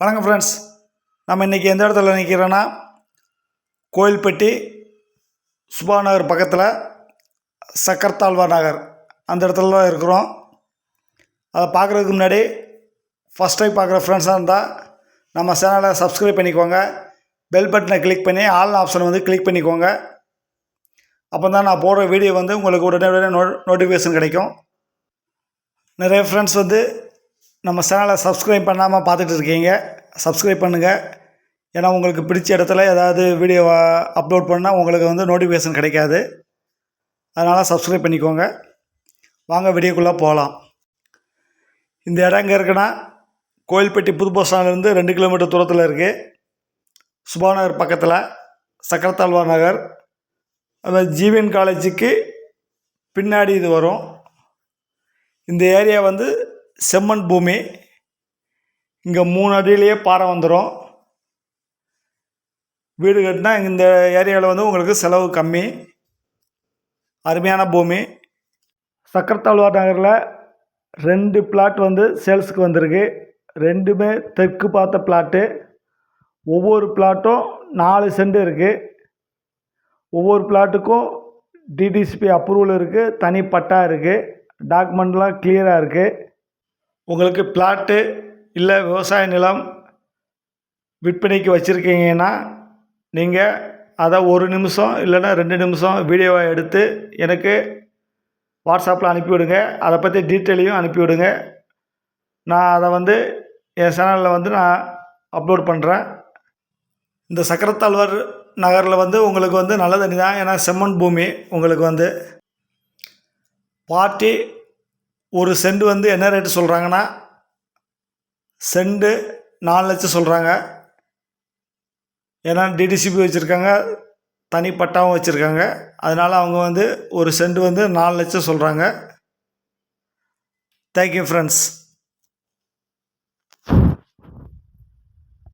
வணக்கம் ஃப்ரெண்ட்ஸ் நம்ம இன்றைக்கி எந்த இடத்துல நிற்கிறோன்னா கோயில்பட்டி சுபா நகர் பக்கத்தில் சக்கரத்தாழ்வா நகர். அந்த இடத்துல தான் இருக்கிறோம். அதை பார்க்குறதுக்கு முன்னாடி ஃபஸ்ட் டைம் பார்க்குற ஃப்ரெண்ட்ஸாக இருந்தால் நம்ம சேனலை சப்ஸ்கிரைப் பண்ணிக்கோங்க. பெல் பட்டனை கிளிக் பண்ணி ஆல் ஆப்ஷனை வந்து கிளிக் பண்ணிக்கோங்க. அப்போ தான் நான் போடுற வீடியோ வந்து உங்களுக்கு உடனே உடனே நோ நோட்டிஃபிகேஷன் கிடைக்கும். நிறைய ஃப்ரெண்ட்ஸ் வந்து நம்ம சேனலை சப்ஸ்கிரைப் பண்ணாமல் பார்த்துட்டு இருக்கீங்க சப்ஸ்கிரைப் பண்ணுங்கள் ஏன்னா உங்களுக்கு பிடிச்ச இடத்துல ஏதாவது வீடியோ அப்லோட் பண்ணால் உங்களுக்கு வந்து நோட்டிஃபிகேஷன் கிடைக்காது. அதனால் சப்ஸ்கிரைப் பண்ணிக்கோங்க. வாங்க வீடியோக்குள்ளே போகலாம் இந்த இடம் எங்கே இருக்குன்னா கோயில்பட்டி புது பஸ் ஸ்டாண்ட்லேருந்து ரெண்டு கிலோமீட்டர் தூரத்தில் இருக்குது சுபாநகர் பக்கத்தில் சக்கரத்தாழ்வார் நகர். அந்த ஜீவன் காலேஜுக்கு பின்னாடி இது வரும். இந்த ஏரியா வந்து செம்மண் பூமி. இங்கே மூணு அடியிலேயே பாறை வந்துடும் வீடு கட்டினா இந்த ஏரியாவில் வந்து உங்களுக்கு செலவு கம்மி. அருமையான பூமி. சக்கரத்தாழ்வார் நகரில் ரெண்டு பிளாட் வந்து சேல்ஸுக்கு வந்திருக்கு. ரெண்டுமே தெற்கு பார்த்த பிளாட்டு. ஒவ்வொரு பிளாட்டும் நாலு சென்ட் இருக்குது ஒவ்வொரு பிளாட்டுக்கும் டிடிசிபி அப்ரூவல் இருக்குது தனி பட்டா இருக்குது டாக்குமெண்ட்லாம் கிளியராக இருக்குது உங்களுக்கு பிளாட்டு இல்லை விவசாய நிலம் விற்பனைக்கு வச்சுருக்கீங்கன்னா நீங்கள் அதை ஒரு நிமிஷம் இல்லைன்னா ரெண்டு நிமிஷம் வீடியோவை எடுத்து எனக்கு வாட்ஸ்அப்பில் அனுப்பிவிடுங்க. அதை பற்றி டீட்டெயிலையும் அனுப்பிவிடுங்க. நான் அதை வந்து என் சேனலில் வந்து நான் அப்லோட் பண்ணுறேன் இந்த சக்கரத்தாழ்வார் நகரில் வந்து உங்களுக்கு வந்து நல்ல தண்ணி தான் ஏன்னா செம்மண் பூமி உங்களுக்கு வந்து. பார்ட்டி ஒரு செண்டு வந்து என்ன ரேட்டு சொல்கிறாங்கன்னா செண்டு நாலு லட்சம் சொல்கிறாங்க ஏன்னா டிடிசிபி வச்சுருக்காங்க தனிப்பட்டாவும் வச்சுருக்காங்க. அதனால் அவங்க வந்து ஒரு செண்டு வந்து நாலு லட்சம் சொல்கிறாங்க தேங்க்யூ ஃப்ரெண்ட்ஸ்